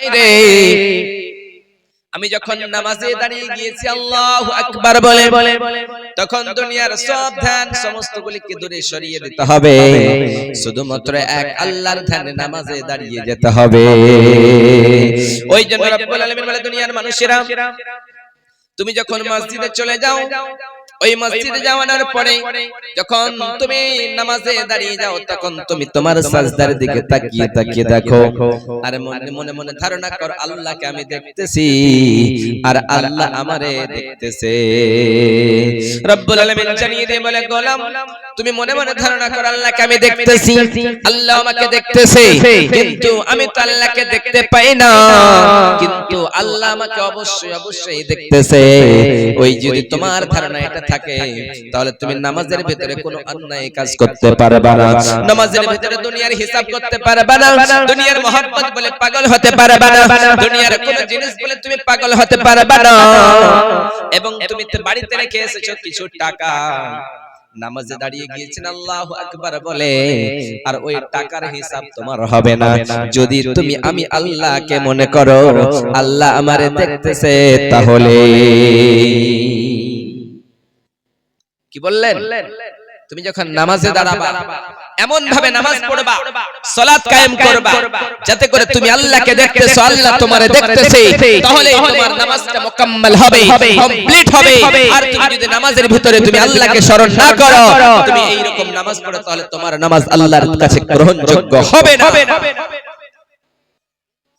রে। আমি যখন নামাজে দাঁড়িয়ে গিয়েছি আল্লাহ আকবার বলে। তখন দুনিয়ার সব ধ্যান সমস্ত গুলিকে দূরে সরিয়ে দিতে হবে। শুধুমাত্র এক আল্লাহর ধ্যানে নামাজে দাঁড়িয়ে যেতে হবে। ওই জন্য রব্বুল আলামিন বলে দুনিয়ার মানুষেরা তুমি যখন মসজিদে চলে যাও ওই মসজিদে যাওয়ার পরে যখন তুমি নামাজে দাঁড়িয়ে যাও, তখন তুমি তোমার সাজদার দিকে তাকিয়ে তাকিয়ে দেখো। আর মনে মনে মনে ধারণা কর, আল্লাহকে আমি দেখতেছি আর আল্লাহ আমারে দেখতেছে। রব্বুল আলামিন জানিয়ে বলে, গোলাম, তুমি মনে মনে ধারণা কর, আল্লাহকে আমি দেখতেছি, আল্লাহ আমাকে দেখতেছে, কিন্তু আমি তো আল্লাহকে দেখতে পাই না, কিন্তু আল্লাহ আমাকে অবশ্যই অবশ্যই দেখতেছে। ওই যদি তোমার ধারণা এটা থাকে তাহলে তুমি নামাজের ভিতরে কোনো অন্যায় কাজ করতে পারবে না। নামাজের ভিতরে দুনিয়ার হিসাব করতে পারবে না। দুনিয়ার মোহাম্মত বলে পাগল হতে পারবে না। দুনিয়ার কোনো জিনিস বলে তুমি পাগল হতে পারবে না। এবং তুমি তো বাড়িতে রেখে এসেছ কিছু টাকা। নামাজে দাঁড়িয়ে গিয়েছেন আল্লাহ আকবার বলে আর ওই টাকার হিসাব তোমার হবে না। যদি তুমি আমি আল্লাহকে মনে করো আল্লাহ আমারে দেখতেছে তাহলে কি বললেন? তুমি যখন নামাজে দাঁড়াবা এমন ভাবে নামাজ পড়বা সালাত কায়েম করবা যাতে করে তুমি আল্লাহকে দেখতেছো আল্লাহ তোমারে দেখতেছে তাহলে তোমার নামাজটা মুকাম্মাল হবে কমপ্লিট হবে। আর তুমি যদি নামাজের ভিতরে তুমি আল্লাহকে স্মরণ না করো তুমি এই রকম নামাজ পড়ো তাহলে তোমার নামাজ আল্লাহর কাছে গ্রহণযোগ্য হবে না।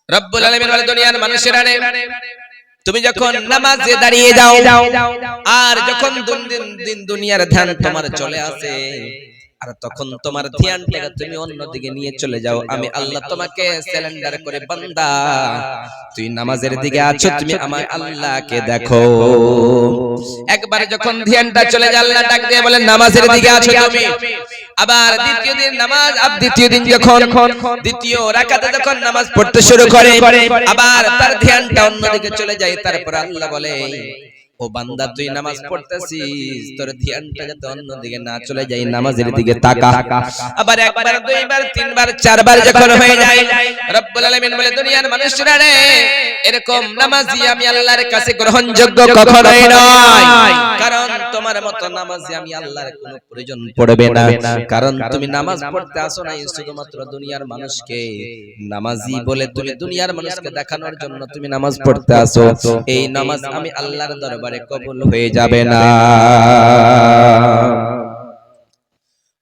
রব্বুল আলামিন বলে দুনিয়ার মানুষেরা তুমি যখন নামাজে দাঁড়িয়ে যাও আর যখন দিন দিন দিন দুনিয়ার ধ্যান তোমার চলে আসে আর তখন তোমার ধ্যানটাকে তুমি অন্যদিকে নিয়ে চলে যাও। আমি আল্লাহ তোমাকে সিলিন্ডার করে বান্দা। তুই নামাজের দিকে আছো তুমি আমার আল্লাহকে দেখো। একবার যখন ধ্যানটা চলে আল্লাহ ডাক দিয়ে বলেন নামাজের দিকে আছো তুমি। আবার দ্বিতীয় দিন নামাজ আর দ্বিতীয় দিন যখন দ্বিতীয় রাকাতে যখন নামাজ পড়তে শুরু করে আবার তার ধ্যানটা অন্যদিকে চলে যায় তারপর আল্লাহ বলে। ও বান্দা তুই নামাজ পড়তেছিস তোর ধ্যানটা যাতে অন্যদিকে না চলে যায় নামাজের দিকে তাকা। আবার একবার দুইবার তিনবার চারবার যখন হয়ে যায় রব্বুল আলামিন বলে দুনিয়ার মানুষরা রে এরকম নামাজি আমি আল্লাহর কাছে গ্রহণযোগ্য কখনোই নয়। কারণ তোমার মতো নামাজে আমি আল্লাহর কোনো প্রয়োজন পড়বে না। কারণ তুমি নামাজ পড়তে আসো না শুধুমাত্র দুনিয়ার মানুষকে। নামাজি বলে তুমি দুনিয়ার মানুষকে দেখানোর জন্য তুমি নামাজ পড়তে আসো। এই নামাজ আমি আল্লাহর দরবারে কবুল হয়ে যাবে না।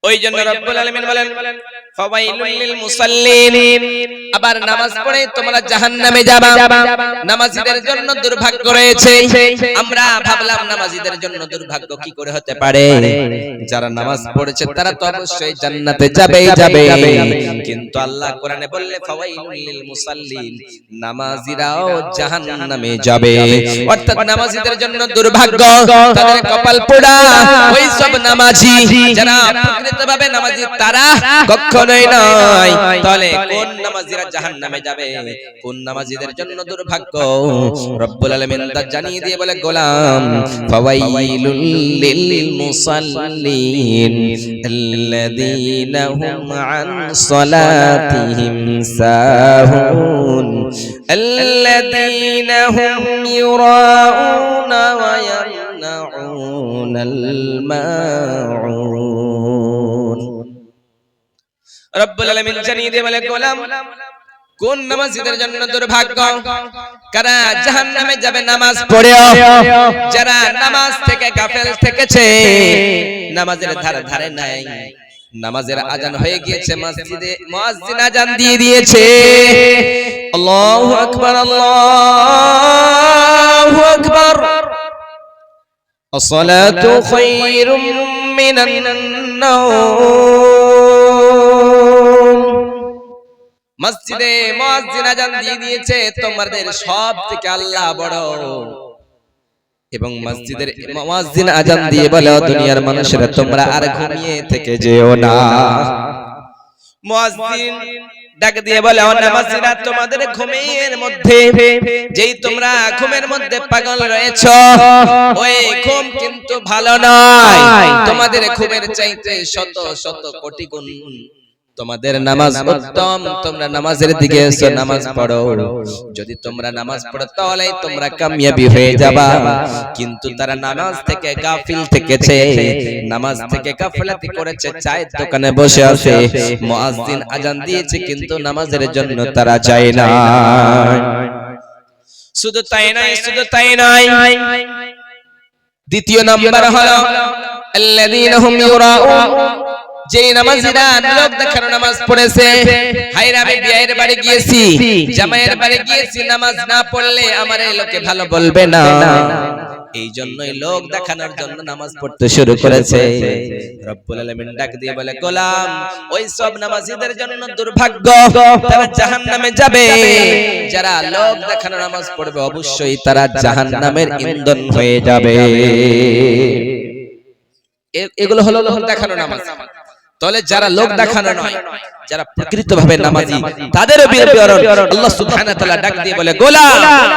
ওই জন্য রব্বুল আলামিন বলেন আবার নামাজ পড়ে তোমরা জাহান্নামে যাবা। নামাজীদের জন্য দুর্ভাগ্য রয়েছে। আমরা ভাবলাম নামাজীদের জন্য দুর্ভাগ্য কি করে হতে পারে? যারা নামাজ পড়েছে তারা তো অবশ্যই জান্নাতে যাবেই যাবে কিন্তু আল্লাহ কোরআনে বললে ফাওয়াইলুল লিল মুসাল্লিন নামাজীরাও জাহান্নামে যাবে। অর্থাৎ নামাজীদের জন্য দুর্ভাগ্য তাদের কপাল পোড়া ওই সব নামাজি। যারা প্রকৃতভাবে নামাজি তারা কখনোই নয়। তাহলে কোন নামাজিরা জাহান্নামে যাবে? কোন নামাজিদের জন্য দুর্ভাগ্য? রব্বুল আলামিন তা জানিয়ে দিয়ে বলে গোলাম ফাওয়াইলুল লিল মুসাল্লিন আল্লাযীনা হুম আন সালাতিহিম সাহুন আল্লাযীনা হুম ইউরাউনা ওয়া ইয়ামনাউনাল মাউন রব্বুল আলামিন জানিয়ে দিয়ে বলে গোলাম কোন নামাজীদের জন্য দুর্ভাগ্য কারা জাহান্নামে যাবে নামাজ পড়েও যারা নামাজ থেকে গাফেল থেকেছে নামাজের ধারে ধারে নাই নামাজের আজান হয়ে গিয়েছে মসজিদে মুয়াজ্জিন আজান দিয়ে দিয়েছে আল্লাহু আকবার আল্লাহু আকবার الصلاة خير من النوم মসজিদে মুয়াজ্জিন আজান দিয়ে দিয়েছে, তোমাদের সব থেকে আল্লাহ বড়। এবং মসজিদের মুয়াজ্জিন আজান দিয়ে বলে দুনিয়ার মানুষেরা, তোমরা আর ঘুমিয়ে থেকে যেও না। মুয়াজ্জিন ডাক দিয়ে বলে, "ও তোমাদের ঘুমের মধ্যে, যেই তোমরা ঘুমের মধ্যে পাগল রয়েছো, ওই ঘুম কিন্তু ভালো নয়। তোমাদের ঘুমের চাইতে শত শত কোটি গুণ তোমাদের নামাজ উত্তম, তোমরা নামাজের দিকে এসো, নামাজ পড়ো। যদি তোমরা নামাজ পড়ো তাহলে তোমরা কামিয়াবি হয়ে যাবা। কিন্তু তারা নামাজ থেকে গাফিল থেকেছে, নামাজ থেকে গাফলাতি করেছে, চায়ের দোকানে বসে আছে। মুয়াজ্জিন আজান দিয়েছে, কিন্তু নামাজের জন্য তারা যায় না শুধু তাই নাই, শুধু তাই নয় দ্বিতীয় নাম্বার হলো, আল্লাযীনা হুম ইউরাউন। যেই নামাজিরা লোক দেখানো নামাজ পড়েছে হায়রা আমি বিয়ের বাড়ি গিয়েছি জামাইয়ের বাড়ি গিয়েছি নামাজ না পড়লে আমার এই লোকে ভালো বলবে না। এই জন্যই লোক দেখানোর জন্য নামাজ পড়তে শুরু করেছে। রব্বুল আলামিন ডাক দিয়ে বলে গোলাম ওই সব নামাজীদের জন্য দুর্ভাগ্য তারা জাহান্নামে যাবে। যারা লোক দেখানো নামাজ পড়বে অবশ্যই তারা জাহান্নামের ইন্ধন হয়ে যাবে। এগুলো হলো লোক দেখানো নামাজ। তাহলে যারা লোক দেখানো নয় যারা প্রকৃতভাবে নামাজি তাদের বিরুদ্ধে আল্লাহ সুবহানাহু ওয়া তাআলা ডাক দিয়ে বলে গোলাম!